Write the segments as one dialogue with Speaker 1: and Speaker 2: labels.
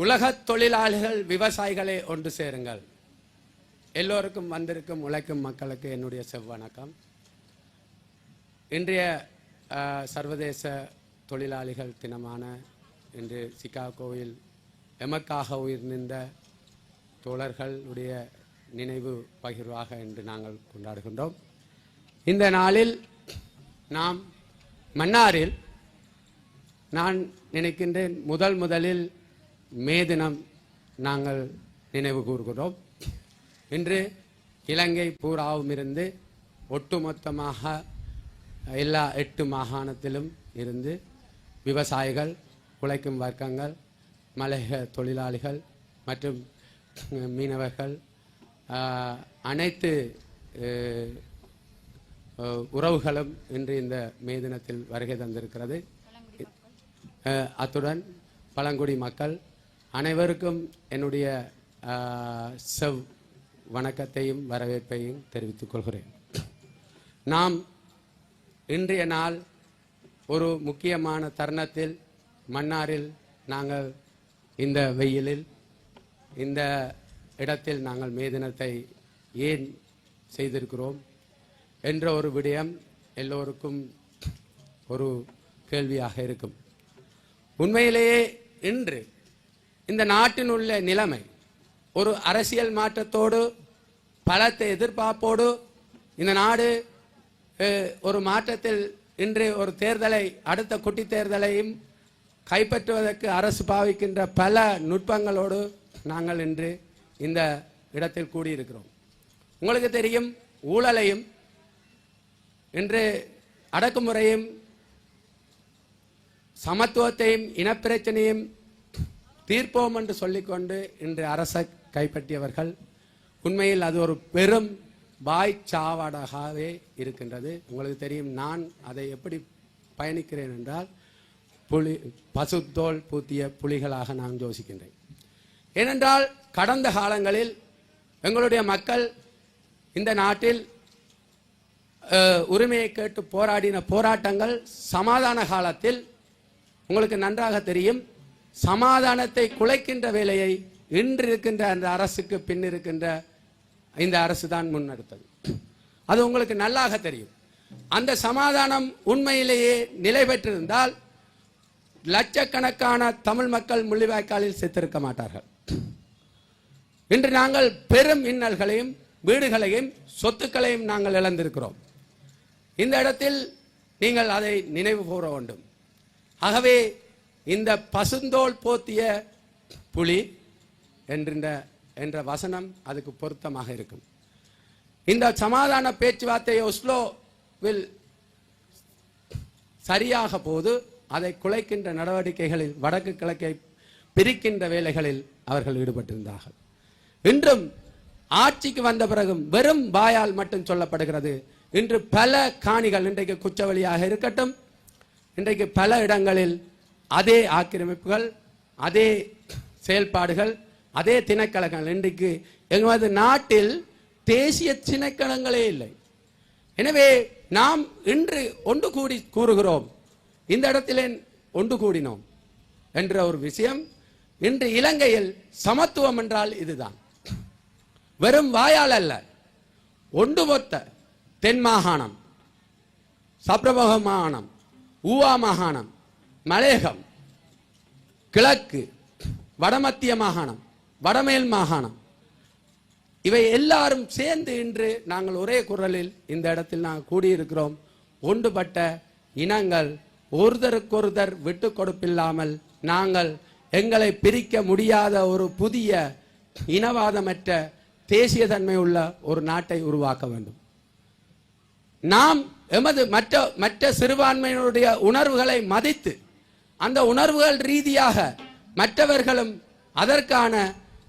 Speaker 1: உலகத் தொழிலாளிகள் விவசாயிகளை ஒன்று சேருங்கள். எல்லோருக்கும் வந்திருக்கும் உழைக்கும் மக்களுக்கு என்னுடைய செவ்வணக்கம். இன்றைய சர்வதேச தொழிலாளிகள் தினமான இன்று சிகாகோவில் எமக்காக உயிர் நின்ற தோழர்களுடைய நினைவு பகிர்வாக இன்று நாங்கள் கொண்டாடுகின்றோம். இந்த நாளில் நாம் மன்னாரில் நான் நினைக்கின்றேன் முதல் முதலில் மே தினம் நாங்கள் நினைவு கூறுகிறோம். இன்று இலங்கை பூராவும் இருந்து ஒட்டுமொத்தமாக எல்லா எட்டு மாகாணத்திலும் இருந்து விவசாயிகள் உழைக்கும் வர்க்கங்கள் மலையக தொழிலாளிகள் மற்றும் மீனவர்கள் அனைத்து உறவுகளும் இன்று இந்த மே தினத்தில் வருகை தந்திருக்கிறது. அத்துடன் பழங்குடி மக்கள் அனைவருக்கும் என்னுடைய செவ் வணக்கத்தையும் வரவேற்பையும் தெரிவித்துக் கொள்கிறேன். நாம் இன்றைய நாள் ஒரு முக்கியமான தருணத்தில் மன்னாரில் நாங்கள் இந்த வெயிலில் இந்த இடத்தில் நாங்கள் மே தினத்தை ஏன் செய்திருக்கிறோம் என்ற ஒரு விடயம் எல்லோருக்கும் ஒரு கேள்வியாக இருக்கும். உண்மையிலேயே இன்று இந்த நாட்டின் உள்ள நிலைமை. ஒரு அரசியல் மாற்றத்தோடு பலத்த எதிர்பார்ப்போடு இந்த நாடு ஒரு மாற்றத்தில் இன்று ஒரு தேர்தலை அடுத்த குட்டி தேர்தலையும் கைப்பற்றுவதற்கு அரசு பாவிக்கின்ற பல நுட்பங்களோடு நாங்கள் இன்று இந்த இடத்தில் கூடியிருக்கிறோம். உங்களுக்கு தெரியும் ஊழலையும் இன்று அடக்குமுறையும் சமத்துவத்தையும் இனப்பிரச்சனையும் தீர்ப்போம் என்று சொல்லிக்கொண்டு இன்று அரசை கைப்பற்றியவர்கள் உண்மையில் அது ஒரு பெரும் வாய்ச்சாவடாகவே இருக்கின்றது. உங்களுக்கு தெரியும் நான் அதை எப்படி பயணிக்கிறேன் என்றால் புலி பசுத்தோல் பூத்திய புலிகளாக நான் யோசிக்கின்றேன். ஏனென்றால் கடந்த காலங்களில் எங்களுடைய மக்கள் இந்த நாட்டில் உரிமையை கேட்டு போராடின போராட்டங்கள் சமாதான காலத்தில் உங்களுக்கு நன்றாக தெரியும். சமாதானத்தை குலைக்கின்ற வேலையை இன்று இருக்கின்ற அந்த அரசுக்கு பின் இருக்கின்ற இந்த அரசு தான் முன்னெடுத்தது. அது உங்களுக்கு நல்லாக தெரியும். அந்த சமாதானம் உண்மையிலேயே நிலை பெற்றிருந்தால் லட்சக்கணக்கான தமிழ் மக்கள் முள்ளிவாய்க்காலில் செத்திருக்க மாட்டார்கள். இன்று நாங்கள் பெரும் இன்னல்களையும் வீடுகளையும் சொத்துக்களையும் நாங்கள் இழந்திருக்கிறோம். இந்த இடத்தில் நீங்கள் அதை நினைவு கூற வேண்டும். ஆகவே இந்த பசுந்தோல் போத்திய புலி என்கின்ற என்ற வசனம் அதுக்கு பொருத்தமாக இருக்கும். இந்த சமாதான பேச்சுவார்த்தை ஒஸ்லோவில் சரியாக போது அதை குலைக்கின்ற நடவடிக்கைகளில் வடக்கு கிழக்கை பிரிக்கின்ற வேலைகளில் அவர்கள் ஈடுபட்டிருந்தார்கள். இன்றும் ஆட்சிக்கு வந்த பிறகும் வெறும் வாயால் மட்டும் சொல்லப்படுகிறது. இன்று பல காணிகள் இன்றைக்கு குச்சவெளியாக இருக்கட்டும் இன்றைக்கு பல இடங்களில் அதே ஆக்கிரமிப்புகள் அதே செயல்பாடுகள் அதே திணைக்களங்கள் இன்றைக்கு எங்களது நாட்டில் தேசிய திணைக்களங்களே இல்லை. எனவே நாம் இன்று ஒன்று கூடி கூறுகிறோம். இந்த இடத்திலே ஒன்று கூடினோம் என்ற ஒரு விஷயம். இன்று இலங்கையில் சமத்துவம் என்றால் இதுதான். வெறும் வாயால் அல்ல ஒன்றுமொத்த தென் மாகாணம் சப்ரபக மாகாணம் ஊவா மாகாணம் மலையகம் கிழக்கு வடமத்திய மாகாணம் வடமேல் மாகாணம். இவை எல்லாரும் சேர்ந்து இன்று நாங்கள் ஒரே குரலில் இந்த இடத்தில் நாங்கள் கூடியிருக்கிறோம். ஒன்றுபட்ட இனங்கள் ஒருதருக்கொருதர் விட்டு கொடுப்பில்லாமல் நாங்கள் எங்களை பிரிக்க முடியாத ஒரு புதிய இனவாதமற்ற தேசிய தன்மை உள்ள ஒரு நாட்டை உருவாக்க வேண்டும். நாம் எமது மற்ற மற்ற சிறுபான்மையினுடைய உணர்வுகளை மதித்து அந்த உணர்வுகள் ரீதியாக மற்றவர்களும் அதற்கான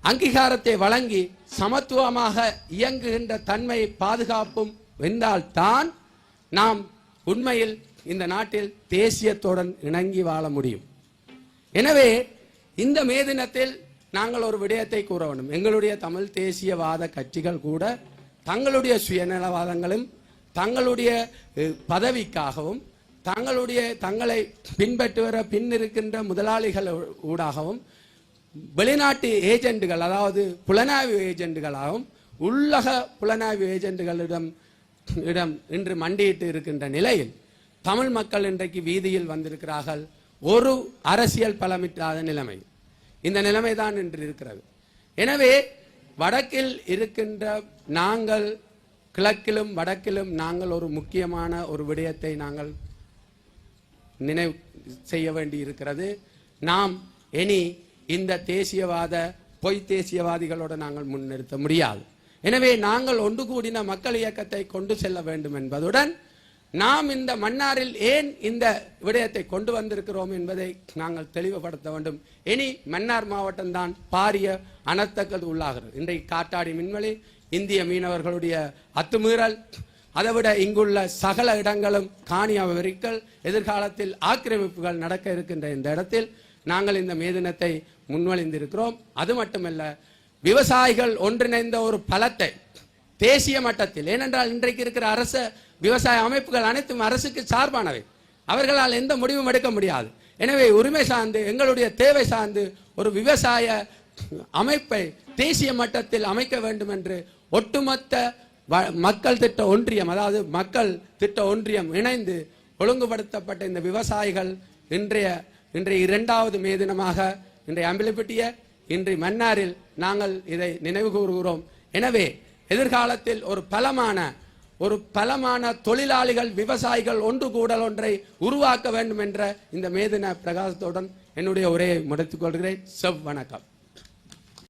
Speaker 1: அங்கீகாரத்தை வழங்கி சமத்துவமாக இயங்குகின்ற தன்மையை பாதுகாப்பும் வென்றால்தான் நாம் உண்மையில் இந்த நாட்டில் தேசியத்துடன் இணங்கி வாழ முடியும். எனவே இந்த மே தினத்தில் நாங்கள் ஒரு விடயத்தை கூற வேண்டும். எங்களுடைய தமிழ் தேசியவாத கட்சிகள் கூட தங்களுடைய சுயநலவாதங்களும் தங்களுடைய பதவிக்காகவும் தங்களுடைய தங்களை பின்பற்றி வர பின் இருக்கின்ற முதலாளிகள் ஊடாகவும் வெளிநாட்டு ஏஜெண்டுகள் அதாவது புலனாய்வு ஏஜெண்டுகளாகவும் உள்ளக புலனாய்வு ஏஜெண்டுகளிடம் இடம் இன்று மண்டியிட்டு இருக்கின்ற நிலையில் தமிழ் மக்கள் இன்றைக்கு வீதியில் வந்திருக்கிறார்கள். ஒரு அரசியல் பலமிட்டாத நிலைமை. இந்த நிலைமை தான் இன்று இருக்கிறது. எனவே வடக்கில் இருக்கின்ற நாங்கள் கிழக்கிலும் வடக்கிலும் நாங்கள் ஒரு முக்கியமான ஒரு விடயத்தை நாங்கள் நினைவு செய்ய வேண்டி இருக்கிறது நாம் இனி இந்த தேசியவாத பொய் தேசியவாதிகளோடு நாங்கள் முன்னிறுத்த முடியாது. எனவே நாங்கள் ஒன்று கூடின மக்கள் இயக்கத்தை கொண்டு செல்ல வேண்டும் என்பதுடன் நாம் இந்த மன்னாரில் ஏன் இந்த விடயத்தை கொண்டு வந்திருக்கிறோம் என்பதை நாங்கள் தெளிவுபடுத்த வேண்டும். இனி மன்னார் மாவட்டம்தான் பாரிய அனர்த்தங்கள் உள்ளாகிறது. இன்றைக்கு காட்டாடி மின்வெளி இந்திய மீனவர்களுடைய அத்துமீறல் அதைவிட இங்குள்ள சகல இடங்களும் காணி அபகரிக்கல் எதிர்காலத்தில் ஆக்கிரமிப்புகள் நடக்க இருக்கின்ற இந்த இடத்தில் நாங்கள் இந்த மேதினத்தை முன்வழிந்திருக்கிறோம் அது மட்டுமல்ல விவசாயிகள் ஒன்றிணைந்த ஒரு பலத்தை தேசிய மட்டத்தில் ஏனென்றால் இன்றைக்கு இருக்கிற அரச விவசாய அமைப்புகள் அனைத்தும் அரசுக்கு சார்பானவை. அவர்களால் எந்த முடிவும் எடுக்க முடியாது. எனவே உரிமை சார்ந்து எங்களுடைய தேவை சார்ந்து ஒரு விவசாய அமைப்பை தேசிய மட்டத்தில் அமைக்க வேண்டும் என்று ஒட்டுமொத்த மக்கள் திட்ட ஒன்றியம் அதாவது மக்கள் திட்ட ஒன்றியம் இணைந்து ஒழுங்குபடுத்தப்பட்ட இந்த விவசாயிகள் இன்றைய இன்றைய இரண்டாவது மே தினமாக இன்றைய அம்பிலிப்பட்டிய இன்று மன்னாரில் நாங்கள் இதை நினைவு கூறுகிறோம். எனவே எதிர்காலத்தில் ஒரு பலமான ஒரு பலமான தொழிலாளிகள் விவசாயிகள் ஒன்று கூடல் ஒன்றை உருவாக்க வேண்டும் என்ற இந்த மேதின பிரகாசத்துடன் என்னுடைய உரையை முடித்துக் கொள்கிறேன். செவ் வணக்கம்